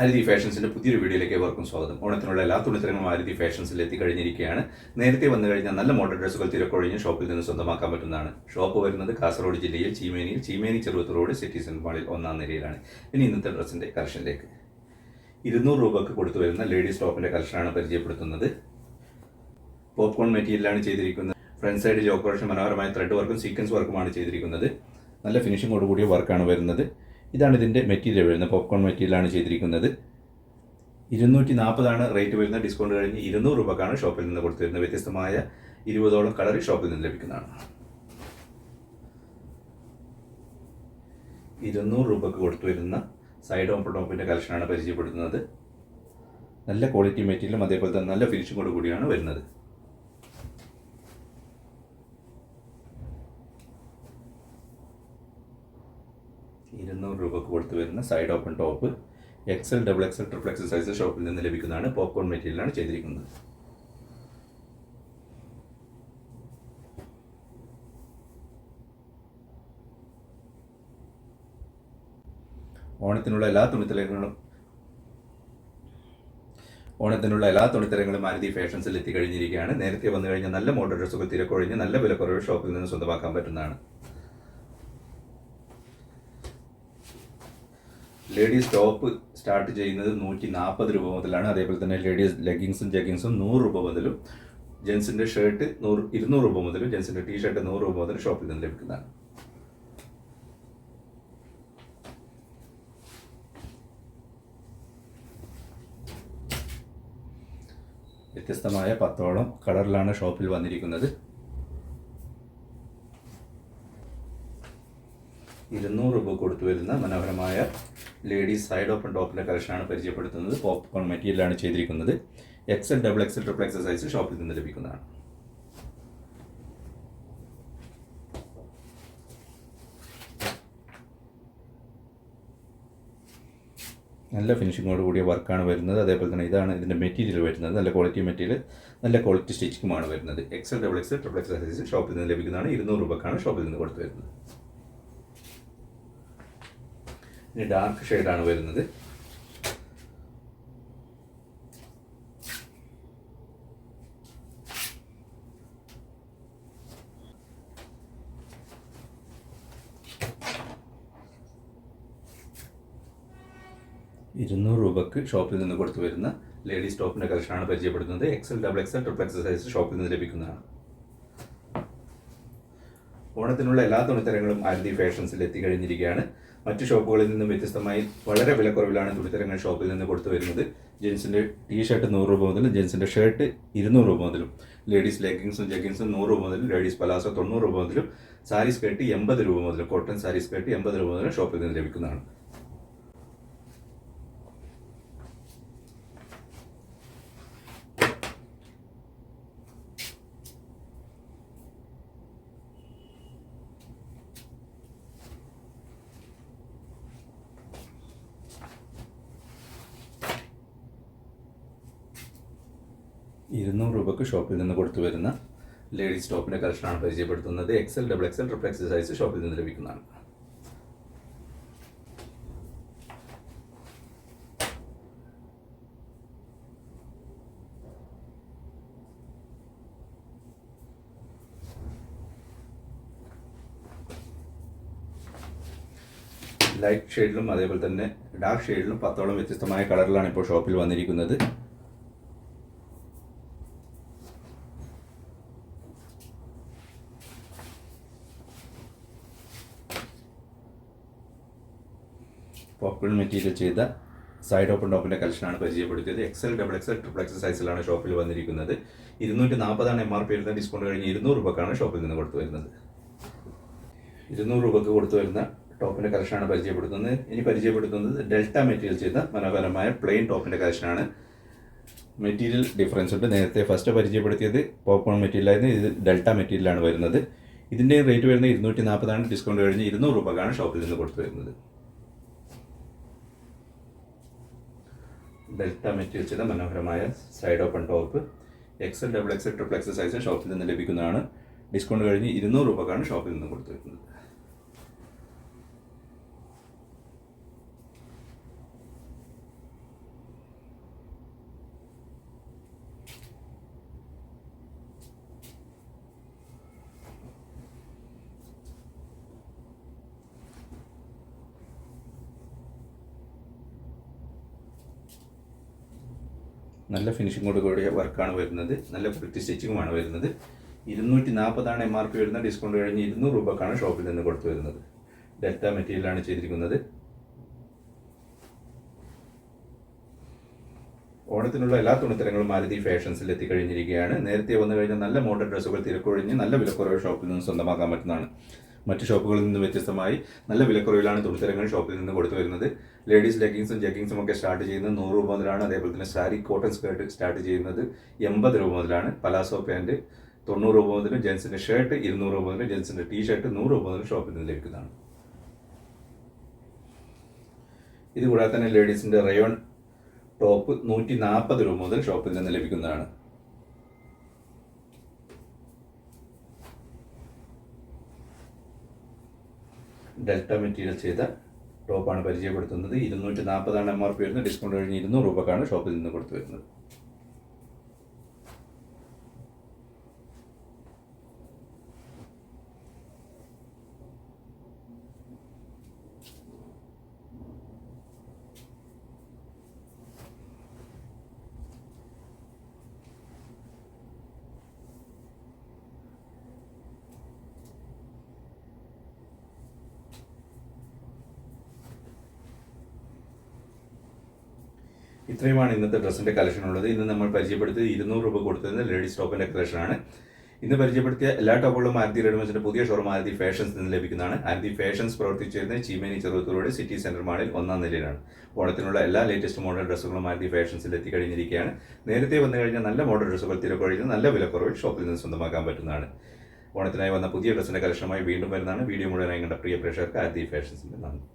ആരതി ഫാഷൻസിന്റെ പുതിയൊരു വീഡിയോയിലേക്ക് ഏവർക്കും സ്വാഗതം. ഓണത്തിനുള്ള എല്ലാ തുണിത്തരങ്ങളും ആരതി ഫാഷൻസിൽ എത്തിക്കഴിഞ്ഞിരിക്കുകയാണ്. നേരത്തെ വന്നു കഴിഞ്ഞാൽ നല്ല മോഡൽ ഡ്രസ്സുകൾ തിരക്കൊഴിഞ്ഞ് ഷോപ്പിൽ നിന്ന് സ്വന്തമാക്കാൻ പറ്റുന്നതാണ്. ഷോപ്പ് വരുന്നത് കാസർഗോഡ് ജില്ലയിൽ ചീമേനിയിൽ ചീമേനി ചെറുപത്ത് റോഡ് സിറ്റിസൺ മാളിൽ ഒന്നാം നിലയിലാണ് ഇനി ഇന്നത്തെ ഡ്രസ്സിന്റെ കളക്ഷനിലേക്ക് ഇരുന്നൂറ് രൂപക്ക് കൊടുത്തു വരുന്ന ലേഡീസ് ടോപ്പിന്റെ കളക്ഷനാണ് പരിചയപ്പെടുത്തുന്നത്. പോപ്കോൺ മെറ്റീരിയലാണ് ചെയ്തിരിക്കുന്നത്. ഫ്രണ്ട് സൈഡ് ജോക്കറേഷൻ മനോഹരമായ ത്രെഡ് വർക്കും സീക്വൻസ് വർക്കുമാണ് ചെയ്തിരിക്കുന്നത്. നല്ല ഫിനിഷിങ്ങോട് കൂടിയ വർക്കാണ് വരുന്നത്. ഇതാണ് ഇതിന്റെ മെറ്റീരിയൽ വരുന്നത്. പോപ്കോൺ മെറ്റീരിയലാണ് ചെയ്തിരിക്കുന്നത്. ഇരുന്നൂറ്റി നാൽപ്പതാണ് റേറ്റ് വരുന്ന ഡിസ്കൗണ്ട് കഴിഞ്ഞ് ഇരുന്നൂറ് രൂപക്കാണ് ഷോപ്പിൽ നിന്ന് കൊടുത്തിരുന്നത്. വ്യത്യസ്തമായ ഇരുപതോളം കളർ ഷോപ്പിൽ നിന്ന് ലഭിക്കുന്നതാണ്. ഇരുന്നൂറ് രൂപക്ക് കൊടുത്തു വരുന്ന സൈഡ് ഓപ്പൺ ടോപ്പിന്റെ കളക്ഷനാണ് പരിചയപ്പെടുത്തുന്നത്. നല്ല ക്വാളിറ്റി മെറ്റീരിയലും അതേപോലെ തന്നെ നല്ല ഫിനിഷിങ്ങോട് കൂടിയാണ് വരുന്നത്. ഇരുന്നൂറ് രൂപക്ക് കൊടുത്തു വരുന്ന side open top XL double XL triple XL size ഷോപ്പിൽ നിന്ന് ലഭിക്കുന്നതാണ് പോപ്കോൺ മെറ്റീരിയലാണ് ചെയ്തിരിക്കുന്നത്. ഓണത്തിനുള്ള എല്ലാ തുണിത്തരങ്ങളും ഓണത്തിനുള്ള എല്ലാ തുണിത്തരങ്ങളും മാരുതി ഫാഷൻസിൽ എത്തിക്കഴിഞ്ഞിരിക്കുകയാണ്. നേരത്തെ വന്നു കഴിഞ്ഞാൽ നല്ല മോഡൽ ഡ്രസ്സുകൾ തിരക്കൊഴിഞ്ഞ് നല്ല വിലക്കുറവ് ഷോപ്പിൽ നിന്ന് സ്വന്തമാക്കാൻ പറ്റുന്നതാണ്. ലേഡീസ് ടോപ്പ് സ്റ്റാർട്ട് ചെയ്യുന്നത് നൂറ്റി നാൽപ്പത് രൂപ മുതലാണ്. അതേപോലെ തന്നെ ലേഡീസ് ലെഗിങ്സും ജെഗിങ്സും നൂറ് രൂപ മുതലും ജെൻസിന്റെ ഷർട്ട് നൂറ് ഇരുന്നൂറ് രൂപ മുതലും ജെൻസിന്റെ ടീ ഷർട്ട് നൂറ് രൂപ മുതൽ ഷോപ്പിൽ നിന്ന് ലഭിക്കുന്നതാണ്. വ്യത്യസ്തമായ പത്തോളം കളറിലാണ് ഷോപ്പിൽ വന്നിരിക്കുന്നത്. ഇരുന്നൂറ് രൂപ കൊടുത്തു വരുന്ന മനോഹരമായ ലേഡീസ് സൈഡ് ഓപ്പൺ ടോപ്പിന്റെ കളക്ഷനാണ് പരിചയപ്പെടുത്തുന്നത്. പോപ്കോൺ മെറ്റീരിയലാണ് ചെയ്തിരിക്കുന്നത്. XL double XL triple XL size ഷോപ്പിൽ നിന്ന് ലഭിക്കുന്നതാണ്. നല്ല ഫിനിഷിങ്ങോട് കൂടിയ വർക്കാണ് വരുന്നത്. അതേപോലെ തന്നെ ഇതാണ് ഇതിന്റെ മെറ്റീരിയൽ വരുന്നത്. നല്ല ക്വാളിറ്റി മെറ്റീരിയൽ നല്ല ക്വാളിറ്റി സ്റ്റിച്ചിങ്ങുമാണ് വരുന്നത്. XL double XL triple XL size ഷോപ്പിൽ നിന്ന് ലഭിക്കുന്നതാണ്. ഇരുന്നൂറ് രൂപക്കാണ് ഷോപ്പിൽ നിന്ന് കൊടുത്തു വരുന്നത്. ഇനി ഡാർക്ക് ഷെയ്ഡാണ് വരുന്നത്. ഇരുന്നൂറ് രൂപക്ക് ഷോപ്പിൽ നിന്ന് കൊടുത്തു വരുന്ന ലേഡീസ് ടോപ്പിന്റെ കളക്ഷനാണ് പരിചയപ്പെടുത്തുന്നത് XL double XL triple XL size ഷോപ്പിൽ നിന്ന് ലഭിക്കുന്നതാണ്. ഓണത്തിനുള്ള എല്ലാ തുണിത്തരങ്ങളും ആരതി ഫാഷൻസിൽ എത്തിക്കഴിഞ്ഞിരിക്കുകയാണ്. മറ്റു ഷോപ്പുകളിൽ നിന്നും വ്യത്യസ്തമായി വളരെ വിലക്കുറവിലാണ് തുണിത്തരങ്ങൾ ഷോപ്പിൽ നിന്ന് കൊടുത്തു വരുന്നത്. ജെൻസിന്റെ ടീ ഷർട്ട് നൂറ് രൂപ മുതലും ജെൻസിന്റെ ഷർട്ട് ഇരുന്നൂറ് രൂപ മുതലും ലേഡീസ് ലെഗിങ്സും ജെഗിങ്സും നൂറ് രൂപ മുതലും ലേഡീസ് പലാസോ തൊണ്ണൂറ് രൂപ മുതലും സാരി സ്കേർട്ട് എൺപത് രൂപ മുതലും കോട്ടൺ സാരി സ്കേർട്ട് എൺപത് രൂപ മുതലും ഷോപ്പിൽ നിന്ന് ലഭിക്കുന്നതാണ്. ഇരുന്നൂറ് രൂപക്ക് ഷോപ്പിൽ നിന്ന് കൊടുത്തു വരുന്ന ലേഡീസ് ടോപ്പിന്റെ കളക്ഷനാണ് പരിചയപ്പെടുത്തുന്നത്. XL double XL triple size ഷോപ്പിൽ നിന്ന് ലഭിക്കുന്നതാണ്. ലൈറ്റ് ഷെയ്ഡിലും അതേപോലെ തന്നെ ഡാർക്ക് ഷെയ്ഡിലും പത്തോളം വ്യത്യസ്തമായ കളറിലാണ് ഇപ്പോൾ ഷോപ്പിൽ വന്നിരിക്കുന്നത്. പോപ്പിൾ മെറ്റീരിയൽ ചെയ്ത സൈഡ് ഓപ്പൺ ടോപ്പിന്റെ കളക്ഷനാണ് പരിചയപ്പെടുത്തിയത്. XL double XL triple XL സൈസിലാണ് ഷോപ്പിൽ വന്നിരിക്കുന്നത്. ഇരുന്നൂറ്റി നാൽപ്പതാണ് എം ആർ പി വരുന്ന ഡിസ്കൗണ്ട് കഴിഞ്ഞ് ഇരുന്നൂറ് രൂപക്കാണ് ഷോപ്പിൽ നിന്ന് കൊടുത്തു വരുന്നത്. ഇരുന്നൂറ് രൂപക്ക് കൊടുത്തു വരുന്ന ടോപ്പിന്റെ കളക്ഷനാണ് പരിചയപ്പെടുത്തുന്നത്. ഇനി പരിചയപ്പെടുത്തുന്നത് ഡെൽറ്റ മെറ്റീരിയൽ ചെയ്ത മനോഹരമായ പ്ലെയിൻ ടോപ്പിന്റെ കളക്ഷനാണ് മെറ്റീരിയൽ ഡിഫറൻസ് ഉണ്ട്. നേരത്തെ ഫസ്റ്റ് പരിചയപ്പെടുത്തിയത് പോപ്കോൺ മെറ്റീരിയലായിരുന്നു ഇത് ഡെൽറ്റ മെറ്റീരിയലാണ് വരുന്നത്. ഇതിന്റെ റേറ്റ് വരുന്നത് ഇരുന്നൂറ്റി നാൽപ്പതാണ് ഡിസ്കൗണ്ട് കഴിഞ്ഞ് ഇരുന്നൂറ് രൂപക്കാണ് ഷോപ്പിൽ നിന്ന് കൊടുത്തു വരുന്നത്. ഡെൽറ്റ മെറ്റ് ചെയ്ത മനോഹരമായ side open top XL double XL triple XL size ഷോപ്പിൽ നിന്ന് ലഭിക്കുന്നതാണ്. ഡിസ്കൗണ്ട് കഴിഞ്ഞ് ഇരുന്നൂറ് രൂപക്കാണ് ഷോപ്പിൽ നിന്ന് കൊടുത്തു നല്ല ഫിനിഷിങ്ങോട് കൂടിയ വർക്കാണ് വരുന്നത്. നല്ല പ്രിറ്റി സ്റ്റിച്ചിങ്ങുമാണ് വരുന്നത്. ഇരുന്നൂറ്റി നാൽപ്പതാണ് എം ആർ പി വരുന്നത്. ഡിസ്കൗണ്ട് കഴിഞ്ഞ് ഇരുന്നൂറ് രൂപക്കാണ് ഷോപ്പിൽ നിന്ന് കൊടുത്തു വരുന്നത്. ഡെൽറ്റ മെറ്റീരിയലാണ് ചെയ്തിരിക്കുന്നത്. ഓണത്തിനുള്ള എല്ലാ തുണിത്തരങ്ങളും മാരുതി ഫാഷൻസിൽ എത്തിക്കഴിഞ്ഞിരിക്കുകയാണ്. നേരത്തെ വന്നു കഴിഞ്ഞാൽ നല്ല മോഡൽ ഡ്രസ്സുകൾ തിരക്കൊഴിഞ്ഞ് നല്ല വിലക്കുറവ് ഷോപ്പിൽ നിന്ന് സ്വന്തമാക്കാൻ പറ്റുന്നതാണ്. മറ്റ് ഷോപ്പുകളിൽ നിന്നും വ്യത്യസ്തമായി നല്ല വിലക്കുറവിലാണ് തുണിത്തരങ്ങൾ ഷോപ്പിൽ നിന്ന് കൊടുത്തു വരുന്നത്. ലേഡീസ് ലെഗിങ്സും ജഗ്ഗിങ്സും ഒക്കെ സ്റ്റാർട്ട് ചെയ്യുന്നത് നൂറ് രൂപ മുതലാണ്. അതേപോലെ തന്നെ സാരി കോട്ടൺ സ്കേർട്ട് സ്റ്റാർട്ട് ചെയ്യുന്നത് എൺപത് രൂപ മുതലാണ്. പലാസോ പാന്റ് തൊണ്ണൂറ് രൂപ മുതൽ ജെൻസിന്റെ ഷർട്ട് ഇരുന്നൂറ് രൂപ മുതൽ ജെൻസിന്റെ ടീ ഷർട്ട് നൂറ് രൂപ മുതൽ ഷോപ്പിൽ നിന്ന് ലഭിക്കുന്നതാണ്. ഇതുകൂടാതെ തന്നെ ലേഡീസിന്റെ റയോൺ ടോപ്പ് നൂറ്റി നാൽപ്പത് രൂപ മുതൽ ഷോപ്പിൽ നിന്ന് ലഭിക്കുന്നതാണ്. ഡെൽറ്റ മെറ്റീരിയൽ ചെയ്ത ടോപ്പാണ് പരിചയപ്പെടുത്തുന്നത്. ഇരുന്നൂറ്റി നാൽപ്പതാണ് എം ആർ പി വരുന്നത്. ഡിസ്കൗണ്ട് കഴിഞ്ഞ് ഇരുന്നൂറ് രൂപക്കാണ് ഷോപ്പിൽ നിന്ന് കൊടുത്തു വരുന്നത്. ഇത്രയുമാണ് ഇന്നത്തെ ഡ്രസ്സിന്റെ കളക്ഷൻ ഉള്ളത്. ഇന്ന് നമ്മൾ പരിചയപ്പെടുത്തിയത് ഇരുന്നൂറ് രൂപ കൊടുത്തിരുന്ന ലേഡീസ് ടോപ്പിന്റെ കളക്ഷനാണ് ഇന്ന് പരിചയപ്പെടുത്തിയ എല്ലാ ടോപ്പുകളും ആരതി റെഡിമെൻസിന്റെ പുതിയ ഷോറൂം ആരതി ഫാഷൻസ് നിന്ന് ലഭിക്കുന്നതാണ്. ആരതി ഫാഷൻസ് പ്രവർത്തിച്ചിരുന്നത് ചീമേനി ചെറുത്തൂരോട് സിറ്റി സെന്റർ മാളിൽ ഒന്നാം നിലയിലാണ്. ഓണത്തിനുള്ള എല്ലാ ലേറ്റസ്റ്റ് മോഡൽ ഡ്രസ്സുകളും ആരതി ഫാഷൻസിൽ എത്തിക്കഴിഞ്ഞിരിക്കുകയാണ്. നേരത്തെ വന്നു കഴിഞ്ഞാൽ നല്ല മോഡൽ ഡ്രസ്സുകൾ തിരക്കൊഴിഞ്ഞ് നല്ല വിലക്കുറവിൽ ഷോപ്പിൽ നിന്ന് സ്വന്തമാക്കാൻ പറ്റുന്നതാണ്. ഓണത്തിനായി വന്ന പുതിയ ഡ്രസ്സിന്റെ കളക്ഷനുമായി വീണ്ടും വരുന്നതാണ്. വീഡിയോ മുഴുവനായി കണ്ട പ്രിയ പ്രേക്ഷകർക്ക് ആരതി ഫാഷൻസിന്റെ നന്ദി.